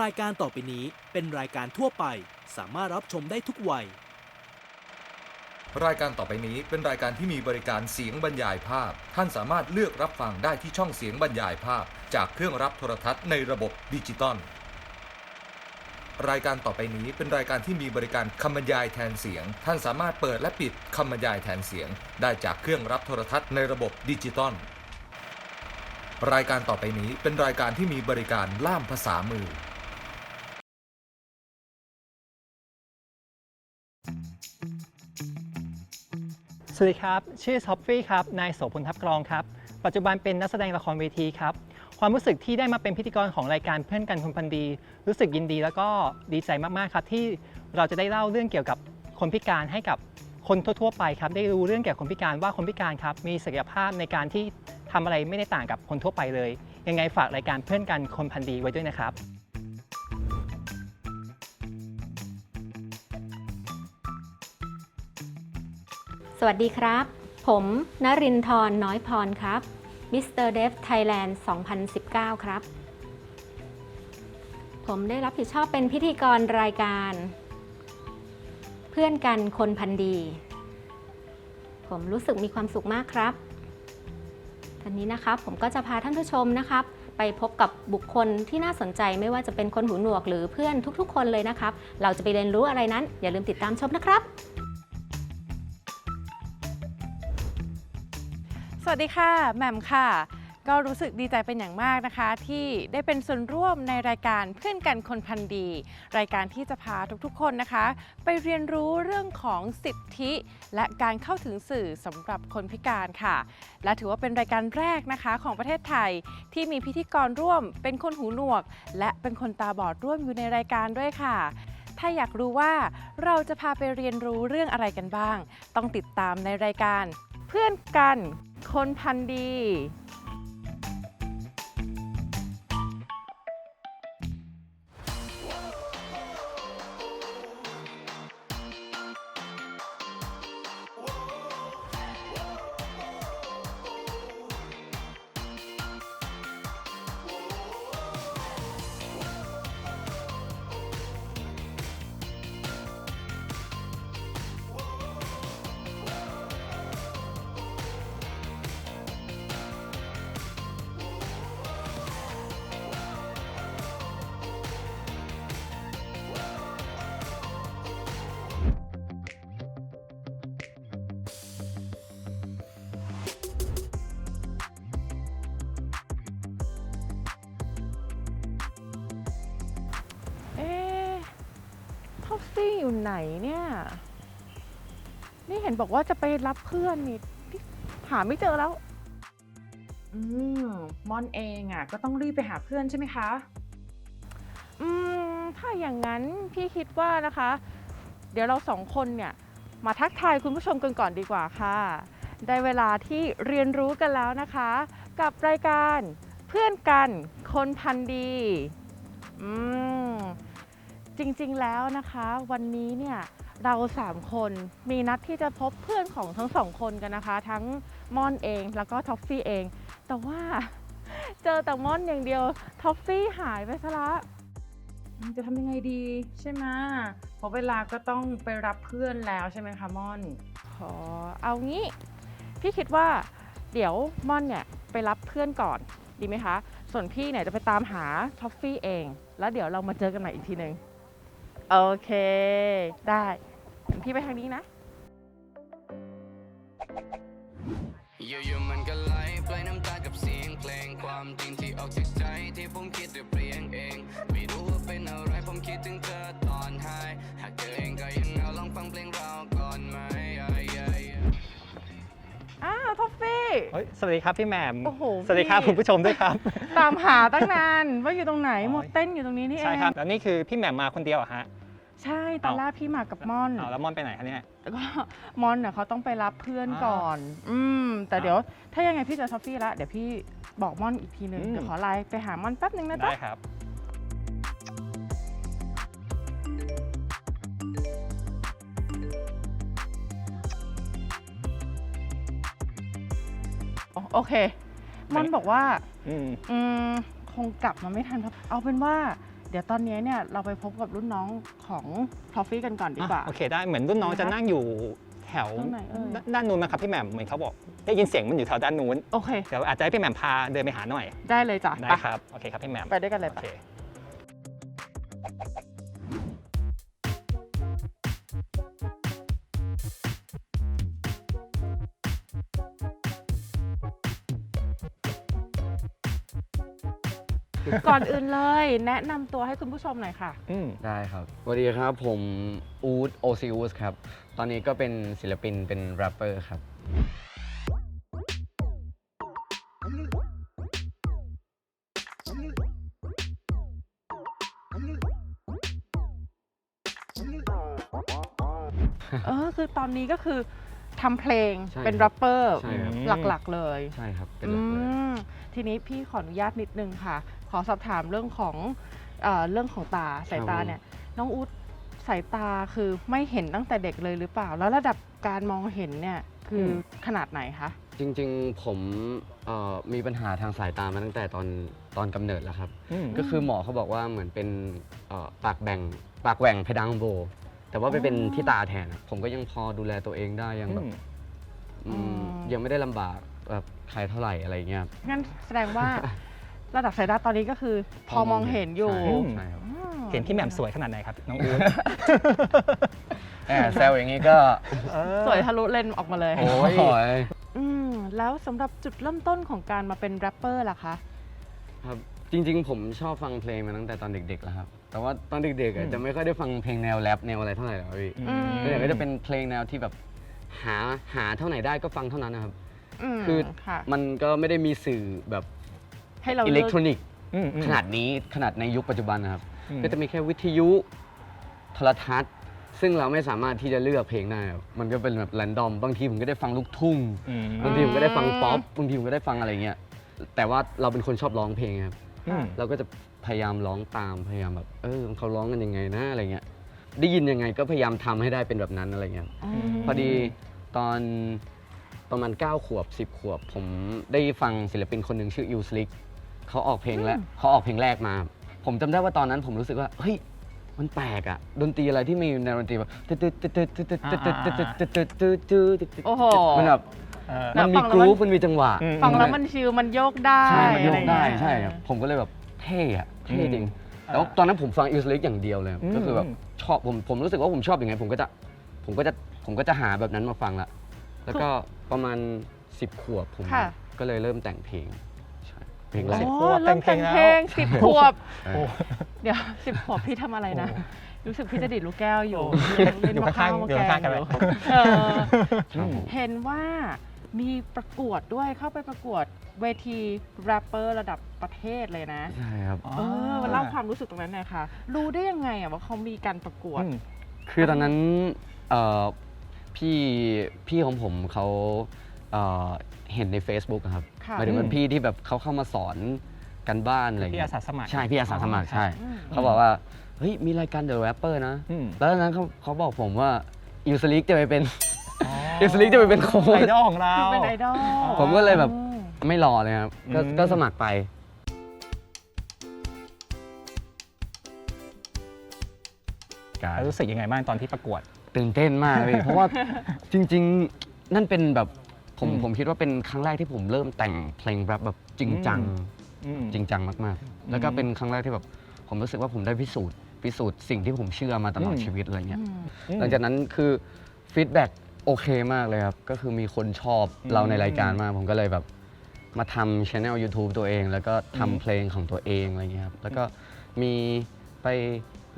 รายการต่อไปนี้เป็นรายการทั่วไป สามารถรับชมได้ทุกวัย รายการต่อไปนี้เป็นรายการที่มีบริการเสียงบรรยายภาพ ท่านสามารถเลือกรับฟังได้ที่ช่องเสียงบรรยายภาพ จากเครื่องรับโทรทัศน์ในระบบดิจิตอลรายการต่อไปนี้เป็นรายการที่มีบริการคำบรรยายแทนเสียง ท่านสามารถเปิดและปิดคำบรรยายแทนเสียง ได้จากเครื่องรับโทรทัศน์ในระบบดิจิตอลรายการต่อไปนี้เป็นรายการที่มีบริการล่ามภาษามือ สวัสดีครับ ชื่อท็อปฟี่ครับ นายโสพลทับกรองครับ ปัจจุบันเป็นนักแสดงละครเวทีครับ ความรู้สึกที่ได้มาเป็นพิธีกรของรายการเพื่อนกันคนพันดี รู้สึกยินดีแล้วก็ดีใจมาก ๆ ครับที่เราจะได้เล่าเรื่องเกี่ยวกับคนพิการให้กับคนทั่ว ๆ ไปครับ ได้รู้เรื่องเกี่ยวกับคนพิการว่าคนพิการครับมีศักยภาพในการที่ทำอะไรไม่ได้ต่างกับคนทั่วไปเลย ยังไงฝากรายการเพื่อนกันคนพันดีไว้ด้วยนะครับ วัสดีครับ ผมนรินทร์น้อยพรครับมิสเตอร์เดฟไทยแลนด์2019 ครับ ผมได้รับผิดชอบเป็นพิธีกรรายการ เพื่อนกันคนพันดี ผมรู้สึกมีความสุขมากครับทีนี้นะครับผมก็จะพาท่านผู้ชมนะครับ ไปพบกับบุคคลที่น่าสนใจไม่ว่าจะเป็นคนหูหนวกหรือเพื่อนทุกๆ คนเลยนะครับ เราจะไปเรียนรู้อะไรนั้น อย่าลืมติดตามชมนะครับ สวัสดีค่ะแหม่มค่ะ ก็รู้สึกดีใจเป็นอย่างมากนะคะ ที่ได้เป็นส่วนร่วมในรายการเพื่อนกันคนพันดี รายการที่จะพาทุกๆคนนะคะ ไปเรียนรู้เรื่องของสิทธิ และการเข้าถึงสื่อสำหรับคนพิการค่ะ และถือว่าเป็นรายการแรกนะคะของประเทศไทยที่มีพิธีกรร่วม เป็นคนหูหนวก และเป็นคนตาบอดร่วมอยู่ในรายการด้วยค่ะถ้าอยากรู้ว่าเราจะพาไปเรียนรู้เรื่องอะไรกันบ้าง ต้องติดตามในรายการ เพื่อนกัน คนพันดี ท็อฟฟี่อยู่ไหนเนี่ย นี่เห็นบอกว่าจะไปรับเพื่อนนี่นี่หาไม่เจอแล้ว อืมม่อนเองอะ ก็ต้องรีบไปหาเพื่อนใช่ไหมคะ อืม ถ้าอย่างนั้นพี่คิดว่านะคะ เดี๋ยวเราสองคนเนี่ย มาทักทายคุณผู้ชมกันก่อนดีกว่าค่ะ ได้เวลาที่เรียนรู้กันแล้วนะคะ กับรายการเพื่อนกันคนพันดี อืม จริงๆแล้วนะคะวันนี้เนี่ยเราสามคนมีนัดที่จะพบเพื่อนของทั้งสองคนกันนะคะ ทั้งม่อนเองแล้วก็ท็อฟฟี่เอง แต่ว่าเจอแต่ม่อนอย่างเดียวท็อฟฟี่หายไปซะละจะทำยังไงดีใช่ไหมเพราะเวลาก็ต้องไปรับเพื่อนแล้วใช่ไหมคะม่อนขอเอางี้ พี่คิดว่าเดี๋ยวม่อนเนี่ยไปรับเพื่อนก่อนดีไหมคะ ส่วนพี่เนี่ยจะไปตามหาท็อฟฟี่เอง แล้วเดี๋ยวเรามาเจอกันใหม่อีกทีหนึ่ง โอเค ได้พี่ไปทางนี้นะ อยู่ๆมันก็ไหลปล่อยน้ำตากับเสียงเพลงความจริงที่ออกจากใจที่ผมคิดเรียบเรียนเอง ไม่รู้ว่าเป็นอะไรผมคิดถึงเธอ อ้าวท็อฟฟี่ เฮ้ยสวัสดีครับพี่แหม่มโอ้โหสวัสดีครับพี่ คุณผู้ชมด้วยครับ ตามหาตั้งนานว่าอยู่ตรงไหนอ๋อหมดเต้นอยู่ตรงนี้นี่เองใช่ครับ แล้วนี่คือพี่แหม่มมาคนเดียวเหรอฮะใช่ตอนอ้าวแรกพี่มากับม่อนอ้าวแล้วมอนไปไหนคะเนี่ย แล้วก็มอนเน่ะเขาต้องไปรับเพื่อนอ่าก่อน อืมแต่อ่าเดี๋ยวถ้ายังไงพี่เจะท็อฟฟี่ละเดี๋ยวพี่บอกม่อนอีกทีหนึ่งอืม เดี๋ยวขอไลน์ไปหามอนแป๊บหนึ่งนะจ๊ะได้ครับ โอโอเคมอนบอกว่าอืมอืมคงกลับมาไม่ทันครับ เอาเป็นว่าดี๋ยวตอนนี้เนี่ยเราไปพบกับรุ่นน้องของทอฟฟี่กันก่อนดีกว่า โอเคได้เหมือนรุ่นน้องนะคะจะนั่งอยู่แถวตรงไหนเอ่ยด้านด้านนู้นนะครับพี่แหม่มเหมือนเขาบอกได้ยินเสียงมันอยู่แถวด้านนู้นโอเคเดี๋ยวอาจจะให้พี่แหม่มพาเดินไปหาหน่อย ได้เลยจ้ะได้ไปครับโอเคครับพี่แหม่มไปด้วยกันเลยโอป ก่อนอื่นเลย แนะนำตัวให้คุณผู้ชมหน่อยค่ะ อืมได้ครับสวัสดีครับผมอูดโอซิอูสครับ ตอนนี้ก็เป็นศิลปินเป็นแรปเปอร์ครับ เออคือตอนนี้ก็คือ ทำเพลงใช่เป็นคแรรับปเปอร์ใช่ครับ หลักๆเลยใช่ครับเป็นอืหลักเลยมทีนี้พี่ขออนุญาตนิดนึงค่ะ ขอสอบถามเรื่องของเออเรื่องของตาสายตาเนี่ยน้องอู๊ดสายตาคือไม่เห็นตั้งแต่เด็กเลยหรือเปล่า แล้วระดับการมองเห็นเนี่ยคืออม ขนาดไหนคะ จริงๆผมเอ่อมีปัญหาทางสายตามาตั้งแต่ตอนตอนกำเนิดแล้วครับ อืม ก็คือหมอเขาบอกว่าเหมือนเป็นเอ่อปากแบ่งปากแหว่งเพดานโบ แต่ว่าไปเป็นที่ตาแทนอะผมก็ยังพอดูแลตัวเองได้ยังแบบอืมอืม อืมยังไม่ได้ลำบากแบบใครเท่าไหร่อะไรเงี้ยครับงั้นแสดงว่า ระดับสายตาตอนนี้ก็คือ พอมองเห็นอยู่ ใช่ใช่ครับอืมเห็นพี่แหม่มสวยขนาดไหนครับ น้องอู๊ดแอบแซวอย่างนี้ก็ สวยทะลุเลนส์ออกมาเลย โอ้ย อืมแล้วสำหรับจุดเริ่มต้นของการมาเป็นแรปเปอร์ล่ะคะ ครับ จริง ๆ ผมชอบฟังเพลงมาตั้งแต่ตอนเด็กๆแล้วครับ แต่ว่าตอนเด็กๆอือะมจะไม่ค่อยได้ฟังเพลงแนวแรปแนวอะไรเท่าไหร่หรอกพี่อืม ส่วนใหญ่ก็จะเป็นเพลงแนวที่แบบหาหาเท่าไหร่ได้ก็ฟังเท่านั้นนะครับ มคือ ค่ะ มันก็ไม่ได้มีสื่อแบบให้เราอิเลืเล็อกกทรอนิกส์อืมอืมขนาดนี้ขนาดในยุคปัจจุบันนะครับ อืม ก็จะมีแค่วิทยุโทรทัศน์ ซึ่งเราไม่สามารถที่จะเลือกเพลงได้ครับมันก็เป็นแบบแรนดอม บางทีผมก็ได้ฟังลูกทุ่ง อืม บางทีผมก็ได้ฟังป๊อป บางทีผมก็ได้ฟังอะไรเงี้ย แต่ว่าเราเป็นคนชอบร้องเพลงครับ อืม เราก็จะพยายามร้องตามพยายามแบบ เออเขาร้องกันยังไงนะอะไรเงี้ยได้ยินยังไงก็พยายามทำให้ได้เป็นแบบนั้นอะไรเงี้ย ม พอดีตอนประมาณ 9 ขวบ 10 ขวบ ผมได้ฟังศิลปินคนหนึ่งชื่อยูสลิกเขาออกเพลงแล้วเขาออกเพลงแรกมา ผมจำได้ว่าตอนนั้นผมรู้สึกว่า เฮ้ย มันแปลกอะดนตรีอะไรที่มีแนวดนตรีแบบตึ๊ดตึ๊ดตึ๊ดตึ๊ดตึ๊ดตึ๊ดตึ๊ดตึ๊ดตึ๊ดตึ๊ดตึ๊ดตึ๊ดตึ๊ดตึ๊ดโอ้โหมันแบบ เออแล้มัวนมีฟังกแล้วรูมันฟมันมีจังหวะอืม ฟังแล้วมันชิลมันโยกได้ใช่มันโยกได้อะรเงี้ยใช่ครับผมก็เลยแบบเท่อะเท่อืมจริงแล้วตอนนั้นผมฟังอิสลิกอย่างเดียวเลย อืม ก็คือแบบชอบผมผมรู้สึกว่าผมชอบยังไงผมก็จะผมก็จะผมก็จะหาแบบนั้นมาฟังละแล้วก็ประมาณ 10 ขวบผมค่ะ ก็เลยเริ่มแต่งเพลงใช่เพลงแรกสิบโอ้ขวบเริ่มแต่งแต่งเพเพลลงงสิบขวบใช่โอ้เดี๋ยวสิบขวบพี่ทำอะไรนะโอ้รู้สึกพี่จะดีดลูกแก้วอยู่โอ้เล่นอยู่มะพร้าวข้างๆมะอยู่แกข้างๆกันอเลยยู่เออครับผม เห็นว่า มีประกวดด้วยเข้าไปประกวดเวทีแรปเปอร์ระดับประเทศเลยนะ ใช่ครับเออมาเล่าความรู้สึกตรงนั้นหน่อยค่ะรู้ได้ยังไงอะว่าเขามีการประกวด อืมคือตอนนั้นเอ่อพี่พี่ของผมเขาเอ่อเห็นใน Facebook อะครับค่ะ หมายถึงว่าอืมพี่ที่แบบเขาเข้ามาสอนกันบ้านอะไรอย่างพี่เงี้อายสาสมัคร ใช่พี่อาสาสมัครอ๋อใช่อืมเขาบอกว่าเฮ้ยมีรายการ The Rapper นะ อืม แล้วตอนนั้นเขาเขาบอกผมว่ายูสลิกจะไปเป็น ยูสลิกจะไปเป็นโค้ไอชดอลของเราคือเป็นไอดอลผมก็เลยแบบอืมไม่รอเลยครับก็อืม ก็สมัครไป การแล้วรู้สึกยังไงบ้างตอนที่ประกวด ตื่นเต้นมากเลย เพราะว่าจริงๆ นั่นเป็นแบบผมอืมผมคิดว่าเป็นครั้งแรกที่ผมเริ่มแต่งเพลงแรปแบบจริงจัง อืมจริงจังมากๆ แล้วก็เป็นครั้งแรกที่แบบผมรู้สึกว่าผมได้พิสูจน์พิสูจน์สิ่งที่ผมเชื่อมาตลอดอืม ชีวิตอะไรเงี้ย อืมอืมหลังจากนั้นคือฟีดแบ็ก โอเคมากเลยครับ ก็คือมีคนชอบอืมเราในรายการมาก ผมก็เลยแบบมาทำช anel YouTube ตัวเอง แล้วก็ทำอืมเพลงของตัวเองอะไรเงี้ยครับ แล้วก็มีไป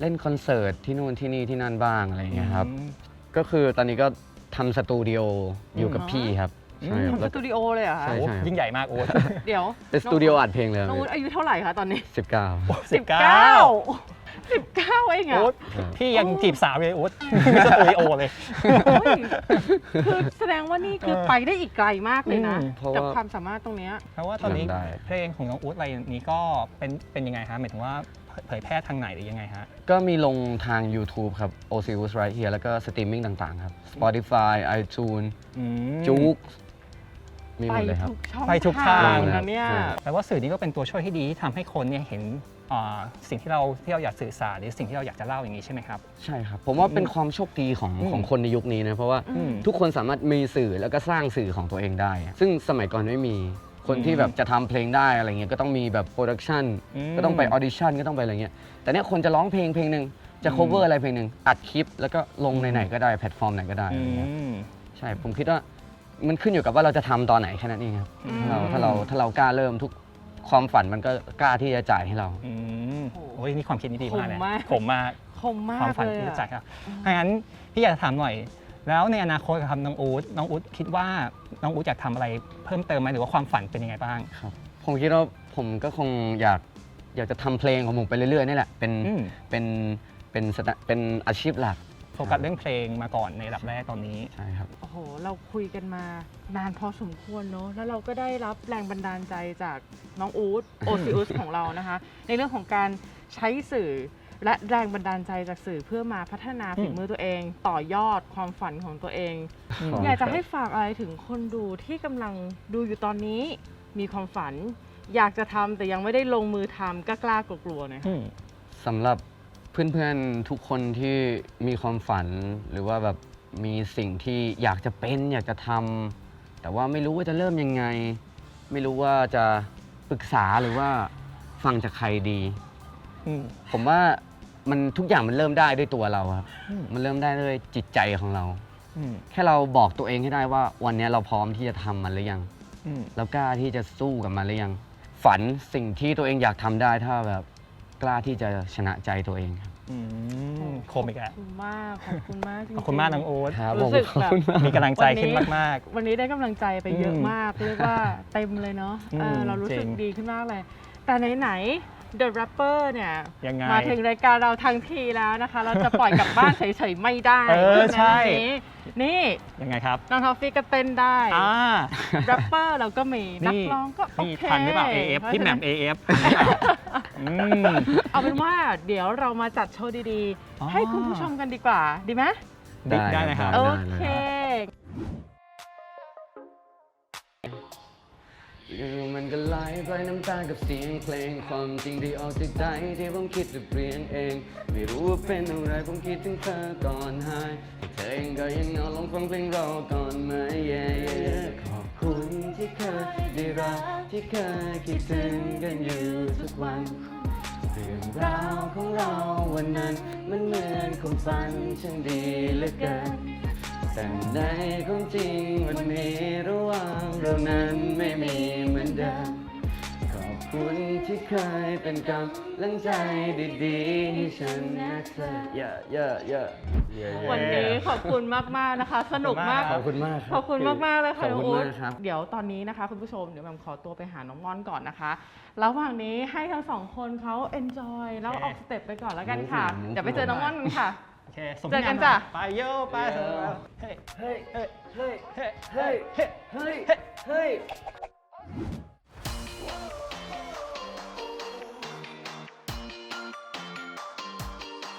เล่นคอนเสิร์ตที่นู่นที่นี่ที่นั่นบ้างอะไรเงี้ยครับอืมก็คือตอนนี้ก็ทำสตูดิโออยู่กับอืมพี่ครับใช่ครับทำสแล้วตูดิโอเลยเหรอคะใช่ โอ้ยิ่งใหญ่มากโอ๊ตเดี๋ยวเป็นสตูดิโออัดเพลงเลยน้องอู๊ดอายุเท่าไหร่คะตอนนี้ สิบเก้า สิบเก้า สิบเก้าเองอะโอ๊ตพี่ยังจีบสาวเลยโอ๊ตไม่สตูดิโอเลยเฮ้ยคือแสดงว่านี่คือเออไปได้อีกไกลมากเลยนะอืมเพราะกับว่าความสามารถตรงเนี้ย เพราะว่าตอนนี้ทำได้ เพลงของน้องอุ๊ดอะไรนี้ก็เป็นเป็นยังไงฮะหมายถึงว่าเผยแพร่ทางไหนหรือยังไงฮะ ก็มีลงทาง YouTube ครับ o c u s Right Here แล้วก็สตรีมมิ่งต่าง ๆ ครับ Spotify iTunes อืมจุก มีหมดเลยครับทุกช่องไปทุกทางนะเนี่ยใช่แปลว่าสื่อนี้ก็เป็นตัวช่วยที่ดีที่ทำให้คนเนี่ยเห็นอ่าสิ่งที่เราที่เราอยากสื่อสารหรือสิ่งที่เราอยากจะเล่าอย่างนี้ใช่ไหมครับ ใช่ครับ ผมว่าเป็นความโชคดีของอืมของคนในยุคนี้นะ เพราะว่าอืมทุกคนสามารถมีสื่อแล้วก็สร้างสื่อของตัวเองได้ ซึ่งสมัยก่อนไม่มีคนที่อืมแบบจะทำเพลงได้อะไรเงี้ยก็ต้องมีแบบโปรดักชันอืมก็ต้องไปออดิชั่นก็ต้องไปอะไรเงี้ยแต่เนี้ยคนจะร้องเพลงเพลงหนึ่งจะ cover อะไรเพลงหนึ่งอัดคลิป แล้วก็ลงในไหนก็ได้แพลตฟอร์มไหนก็ได้อือะไรเงี้ยมใช่ ผมคิดว่า มันขึ้นอยู่กับว่าเราจะทำตอนไหนแค่นั้นเองครับอืมถ้าเราถ้าเราถ้าเรากล้าเริ่มทุกความฝันมันก็กล้าที่จะจ่ายให้เรา อืมโอ้โหโอ้ยนี่ความคิดนี้ดีมากเลยคมมากผมมากคมมาความกฝันเลยที่อะจะจัดครับถ้างั้นพี่อยากจะถามหน่อย แล้วในอนาคตครับน้องอู๊ดน้องอู๊ดคิดว่าน้องอู๊ดอยากทำอะไรเพิ่มเติมไหมหรือว่าความฝันเป็นยังไงบ้างครับผมคิดว่าผมก็คงอยากอยากจะทำเพลงของผมไปเรื่อยๆนี่แหละเป็นอืม เป็นเป็นสถาเป็นอาชีพหลัก โฟกัสเรื่องเพลงมาก่อนในระดับแรกตอนนี้ ใช่ครับ โอ้โห เราคุยกันมานานพอสมควรเนอะแล้วเราก็ได้รับแรงบันดาลใจจากน้องอู๊ดโอซิอุสของเรานะคะ ในเรื่องของการใช้สื่อและแรงบันดาลใจจากสื่อเพื่อมาพัฒนาฝีอืมมือตัวเอง ต่อยอดความฝันของตัวเองอืมครับ อยากจะให้ฝากอะไรถึงคนดูที่กำลังดูอยู่ตอนนี้ มีความฝัน อยากจะทำแต่ยังไม่ได้ลงมือทำกล้าๆกลัวๆหน่อยค่ะ อืม สำหรับ เพื่อนๆทุกคนที่มีความฝันหรือว่าแบบมีสิ่งที่อยากจะเป็นอยากจะทำแต่ว่าไม่รู้ว่าจะเริ่มยังไง ไม่รู้ว่าจะปรึกษาหรือว่าฟังจากใครดี อืม ผมว่ามันทุกอย่างมันเริ่มได้ด้วยตัวเราครับอืม มันเริ่มได้ด้วยจิตใจของเรา อืมแค่เราบอกตัวเองให้ได้ว่า วันนี้เราพร้อมที่จะทำมันหรือยัง อืม เรากล้าที่จะสู้กับมันหรือยัง ฝันสิ่งที่ตัวเองอยากทำได้ถ้าแบบ กล้าที่จะชนะใจตัวเองครับ อืมคมอีกแล้วขอบคุณมาก ขอบคุณมากจริงๆ ขอบคุณมากน้องโอ๊ตครับรู้สึกผมแบบขอบคุณมาก มีกำลังใจขึ้นมาก วันนี้ได้กำลังใจไปเยอะอืมมาก เรียกว่าเต็มเลยเนาะอืมเออเรารู้สึกจริง ดีขึ้นมากเลย แต่ไหนๆ The Rapper เนี่ยยังไงมาถึงรายการเราทั้งทีแล้วนะคะ เราจะปล่อยกลับบ้านเฉยๆไม่ได้เออใช่วันนี้นี่ๆยังไงครับน้องทอฟฟี่ก็เต้นได้อ่าแรปเปอร์เราก็มีนักร้องก็โอนี่เคทันหรือเปล่า AF พี่แหม่ม AF ทันหรือเปล่าอืม เอาเป็นว่าเดี๋ยวเรามาจัดโชว์ดีอ๋อ ๆ ให้คุณผู้ชมกันดีกว่าดีไหมได้ได้นะครับ โอได้ลยเค อยู่มันก็ไหลไปน้ำตากับเสียงเพลง ความจริงที่ออกจากใจที่ผมคิดจะเปลี่ยนเอง ไม่รู้ว่าเป็นอะไรผมคิดถึงเธอก่อนหาย เธอเองก็ยังนอนลองฟังเพลงเราก่อนไหม yeah, yeah ขอบคุณที่เคยได้รักที่เคยคิดถึงกันอยู่ทุกวันเรื่องราวของเราวันนั้นมันเหมือนความฝันช่างดีเหลือเกิน แต่ในความจริงวันนี้ระหว่างเรานั้นไม่มีเหมือนเดิมขอบคุณที่เคยเป็นกำลังใจดีๆให้ฉันนะเธอ yeah yeah yeah yeah yeah วันนี้ขอบคุณมาก ๆ นะคะ สนุกมาก ขอบคุณมากครับขอบคุณมากๆเลยค่ะขอบน้องคุณอุ๊มาดกครับเดี๋ยวตอนนี้นะคะ คุณผู้ชมเดี๋ยวแหมมขอตัวไปหาน้องม่อนก่อนนะคะ ระหว่างนี้ให้ทั้งสองคนเขา enjoy แล้วออกสเต็ปไปก่อนแล้วกันค่ะ Move on, move เดี๋ยวไปเจอน้องม่อนกันค่ะโอ เคส่งาจอกันจ้ะไปโยไปเฮ้วเฮ้ยเฮ้ยเฮ้ยเฮ้ยเฮ้ยเฮ้ย